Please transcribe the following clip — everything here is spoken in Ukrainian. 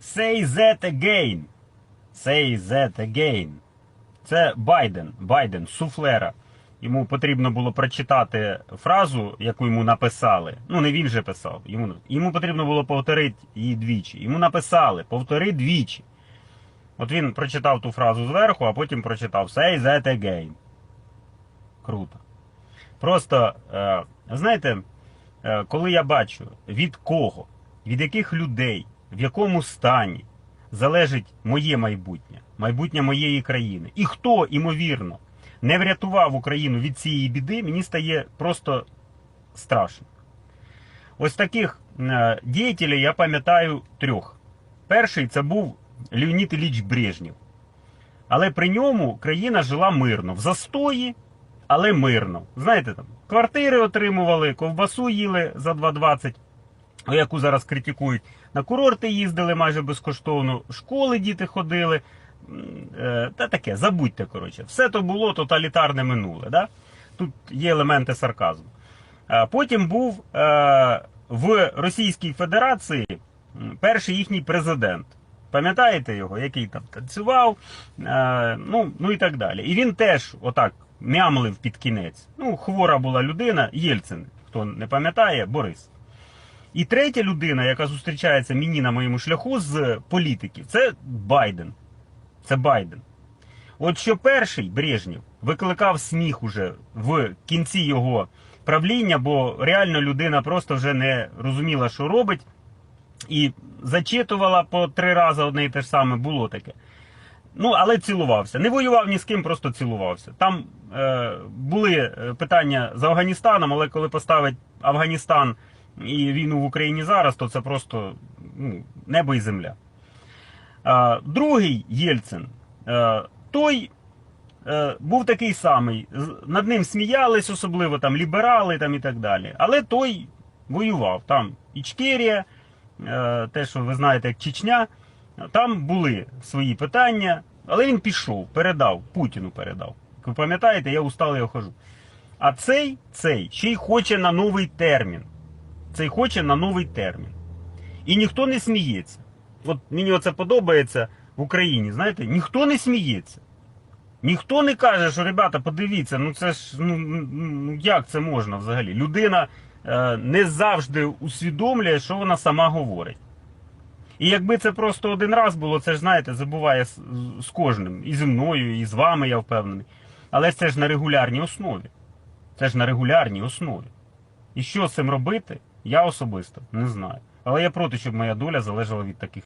Say that again. Say that again. Це Байден, Байден, суфлера. Йому потрібно було прочитати фразу, яку йому написали. Ну, не він же писав. Йому, йому потрібно було повторити її двічі. Йому написали, повтори двічі. От він прочитав ту фразу зверху, а потім прочитав Say that again. Круто. Просто, е, знаєте, е, коли я бачу, від кого, від яких людей, в якому стані залежить моє майбутнє, майбутнє моєї країни, і хто, імовірно, не врятував Україну від цієї біди, мені стає просто страшно. Ось таких е, діятелів я пам'ятаю трьох. Перший це був Леонід Ілліч Брежнєв. Але при ньому країна жила мирно, в застої, але мирно. Знаєте, там квартири отримували, ковбасу їли за 2,20, о, яку зараз критикують. На курорти їздили майже безкоштовно, школи діти ходили. Е, Та таке, забудьте, коротше. Все то було тоталітарне минуле. Да? Тут є елементи сарказму. Потім був е, в Російській Федерації перший їхній президент. Пам'ятаєте його, який там танцював, е, ну, ну і так далі. І він теж отак мямлив під кінець. Ну, хвора була людина, Єльцин, хто не пам'ятає, Борис. І третя людина, яка зустрічається мені на моєму шляху з політиків, це Байден. Це Байден. От що перший Брежнєв викликав сміх уже в кінці його правління, бо реально людина просто вже не розуміла, що робить, і зачитувала по три рази одне і те ж саме, було таке. Ну, але цілувався. Не воював ні з ким, просто цілувався. Там е, були е, питання з Афганістаном, але коли поставить Афганістан і війну в Україні зараз, то це просто ну, небо і земля. Другий Єльцин, е, той е, був такий самий. Над ним сміялись, особливо там ліберали там, і так далі. Але той воював. Там Ічкерія, е, те, що ви знаєте, як Чечня, там були свої питання, але він пішов, передав, Путіну передав. Ви пам'ятаєте, я усталий хожу. А цей, цей ще й хоче на новий термін. Цей хоче на новий термін. І ніхто не сміється. От мені оце подобається в Україні, знаєте, ніхто не сміється. Ніхто не каже, що ребята, подивіться, ну це ж ну, ну як це можна взагалі? Людина е, не завжди усвідомлює, що вона сама говорить. І якби це просто один раз було, це ж знаєте, забуває з, з кожним. І зі мною, і з вами, я впевнений. Але це ж на регулярній основі. Це ж на регулярній основі. І що з цим робити, я особисто не знаю. Але я проти, щоб моя доля залежала від таких.